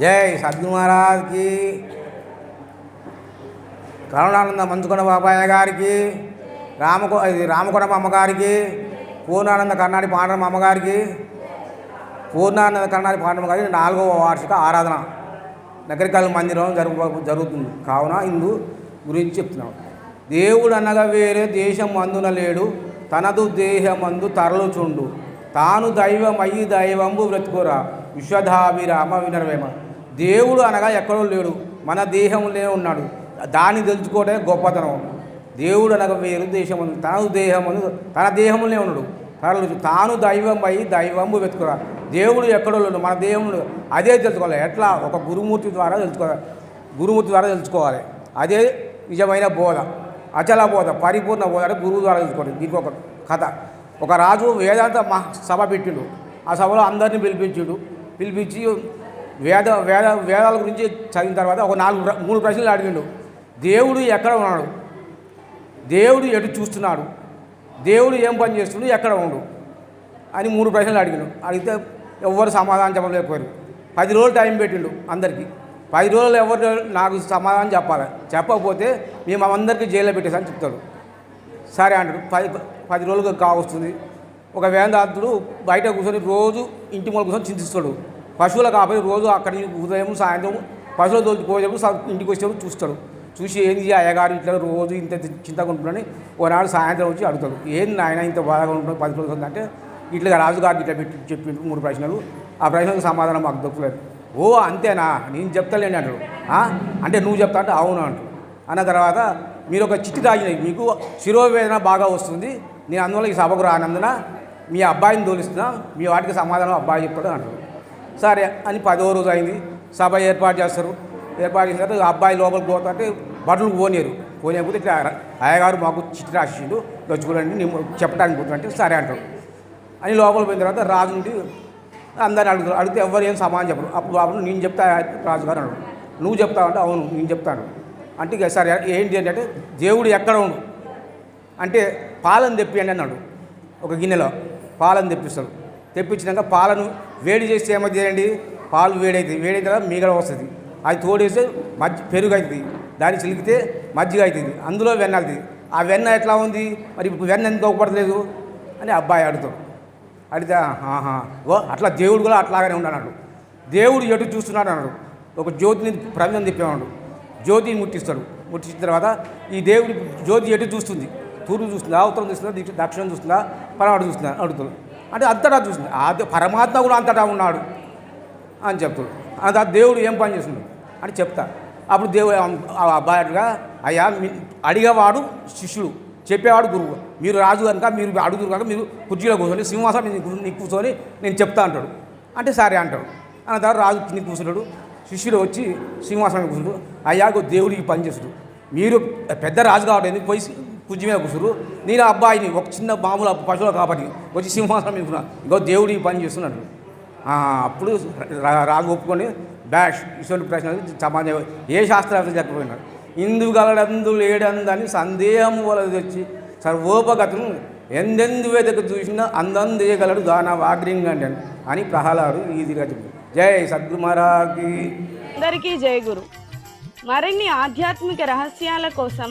జై సద్గు మహారాజ్కి. కరుణానంద మంచుకొండ బాబాయ్య గారికి రామకో ఇది రామకొండమ్మ అమ్మగారికి పూర్ణానంద కర్ణాడి పాండరమ్మ అమ్మగారికి పూర్ణానంద కర్ణాటి పాండరమ్మ గారికి నాలుగవ వార్షిక ఆరాధన. నగరికల్ మందిరం జరుగు జరుగుతుంది. కావున ఇందు గురించి చెప్తున్నాం. దేవుడు అనగా వేరే దేశం అందున లేడు తనదు దేహమందు తరలుచుండు. తాను దైవమయ్యి దైవంబు బ్రతుకురా. విశ్వధాభిరామ వినరవేమ. దేవుడు అనగా ఎక్కడో లేడు. మన దేహంలోనే ఉన్నాడు. దాన్ని తెలుసుకోవడమే గొప్పతనం. దేవుడు అనగా వేరు దేశం తన దేహము తన దేహంలోనే ఉన్నాడు. తరలు తాను దైవం అయి దైవంబు వెతుకురా. దేవుడు ఎక్కడో లేడు. మన దేవుడు అదే తెలుసుకోవాలి. ఎట్లా? ఒక గురుమూర్తి ద్వారా తెలుసుకోవాలి. గురుమూర్తి ద్వారా తెలుసుకోవాలి. అదే నిజమైన బోధ. అచల బోధ పరిపూర్ణ బోధ అంటే గురువు ద్వారా తెలుసుకోవాలి దీనికి ఒక కథ. ఒక రాజు వేదాంత మహా సభ పెట్టిండు. ఆ సభలో అందరినీ పిలిపించుడు. పిలిపించి వేద వేద వేదాల గురించి చదివిన తర్వాత ఒక నాలుగు మూడు ప్రశ్నలు అడిగిండు. దేవుడు ఎక్కడ ఉన్నాడు? దేవుడు ఎటు చూస్తున్నాడు? దేవుడు ఏం పని చేస్తున్నాడు? ఎక్కడ ఉండు? అని మూడు ప్రశ్నలు అడిగిండు. అడిగితే ఎవ్వరు సమాధానం చెప్పలేకపోయారు. పది రోజులు టైం పెట్టిండు అందరికీ. పది రోజులు ఎవరు నాకు సమాధానం చెప్పాలి. చెప్పకపోతే మేము అందరికీ జైల్లో పెట్టేసని చెప్తాడు. సరే అంటాడు. పది పది రోజులు కావస్తుంది ఒక వేదాంతుడు బయట కూర్చొని రోజు ఇంటి మూల కూర్చొని చింతిస్తాడు. పశువుల కాపరి రోజు అక్కడి ఉదయం సాయంత్రం పశువులు తోలిపోయేటప్పుడు ఇంటికి వచ్చేటప్పుడు చూస్తాడు. చూసి ఏంది అయ్యగారు ఇట్లా రోజు ఇంత చింతగా ఉంటుందని ఓనాడు సాయంత్రం వచ్చి అడుగుతాడు. ఏంది నాయన ఇంత బాధగా ఉంటుంది పది రోజులు అంటే ఇట్లా రాజుగారికి ఇట్లా పెట్టి చెప్పిండు మూడు ప్రశ్నలు. ఆ ప్రశ్నలకు సమాధానం మాకు దొక్కలేదు. ఓ అంతేనా? నేను చెప్తాలేండి అంటాడు. అంటే నువ్వు చెప్తా అంటే అవును అంటాడు. అన్న తర్వాత మీరు ఒక చిట్టి తాగిన మీకు శిరోవేదన బాగా వస్తుంది. నేను అందువల్ల ఈ సభకు రానందున మీ అబ్బాయిని తోలిస్తున్నా మీ వాటికి సమాధానం అబ్బాయి చెప్తాడు అంటాడు. సరే అని పదో రోజు అయింది. సభ ఏర్పాటు చేస్తారు. ఏర్పాటు చేసిన తర్వాత అబ్బాయి లోపలికి పోతుంటే బట్టలు పోనేరు పోనీయకపోతే ఇట్లా అయ్యగారు మాకు చిట్టి రాసిండు వచ్చి నేను చెప్పడానికి పోతున్నా సరే అంటాడు అని లోపల పోయిన తర్వాత రాజు నుండి అందరిని అడుగుతారు. అడిగితే ఎవరు ఏం సమానం చెప్పరు. అప్పుడు బాబు నేను చెప్తా రాజుగారు అన్నాడు. నువ్వు చెప్తావంటే అవును నేను చెప్తాను అంటే ఇక సరే ఏంటి అంటే దేవుడు ఎక్కడ ఉండు? అంటే పాలను తెప్పియండి అన్నాడు. ఒక గిన్నెలో పాలను తెప్పిస్తాడు. తెప్పించినాక పాలను వేడి చేస్తే ఏమవుతుంది పాలు వేడవుతుంది వేడైన తర్వాత మీగడ వస్తుంది. అది తోడేస్తే మజ్జి పెరుగు అవుతుంది దాన్ని చిలికితే మజ్జిగ అవుతుంది అందులో వెన్న అవుతుంది ఆ వెన్న ఎట్లా ఉంది? మరి ఇప్పుడు వెన్న ఎందుకు ఉపడలేదు అని అబ్బాయి అడుగుతాడు. అడిగితే ఓ అట్లా దేవుడు కూడా అట్లాగానే ఉన్నాడు దేవుడు ఎటు చూస్తున్నాడు అన్నాడు. ఒక జ్యోతిని ప్రమిదం తిప్పేవాడు. జ్యోతిని ముట్టిస్తాడు. ముట్టించిన తర్వాత ఈ దేవుడి జ్యోతి ఎటు చూస్తుంది? తూర్పు చూస్తుందా? ఉత్తరం చూస్తుందా? దక్షిణం చూస్తుందా? పరమాడు చూస్తుందా? అడుగుతాడు. అంటే అంతటా చూసింది. ఆ పరమాత్మ కూడా అంతటా ఉన్నాడు అని చెప్తాడు అది ఆ దేవుడు ఏం పని చేసింది అని చెప్తా. అప్పుడు దేవుడు ఆ అయ్యా మీ అడిగేవాడు శిష్యుడు చెప్పేవాడు గురువు. మీరు రాజు కనుక మీరు అడుగురు కనుక మీరు కుర్చీలో కూర్చొని సింహాసనం నీ- కూర్చొని నేను చెప్తా అంటాడు. అంటే సరే అంటాడు. అన్న తర్వాత రాజు కింద కూర్చున్నాడు శిష్యుడు వచ్చి సింహాసనం కూర్చున్నాడు అయ్యా దేవుడికి పని చేస్తాడు మీరు పెద్ద రాజు కాబట్టి ఎందుకు పోయి కుర్చీ మీద కూర్చురు నేను అబ్బాయిని ఒక చిన్న మామూలు పశువులు కాబట్టి వచ్చి సింహాసనం మీద ఇంకో దేవుడు ఈ పని చేస్తున్నాడు. అప్పుడు రాజు ఒప్పుకొని బ్యాష్ ఇటువంటి ప్రశ్న సమాజం ఏ శాస్త్రవేత్త చెప్పపోయినాడు ఇందు గలడందు లేడందని సందేహం వల్ల తెచ్చి సర్వోపగతను ఎందెందు వెదకు చూసినా అందందేయగలడు దాన వాగ్రింగండి అని ప్రహ్లాడు ఈజీగా చెప్పి జై సద్గురు అందరికీ జయ గురు. మరిన్ని ఆధ్యాత్మిక రహస్యాల కోసం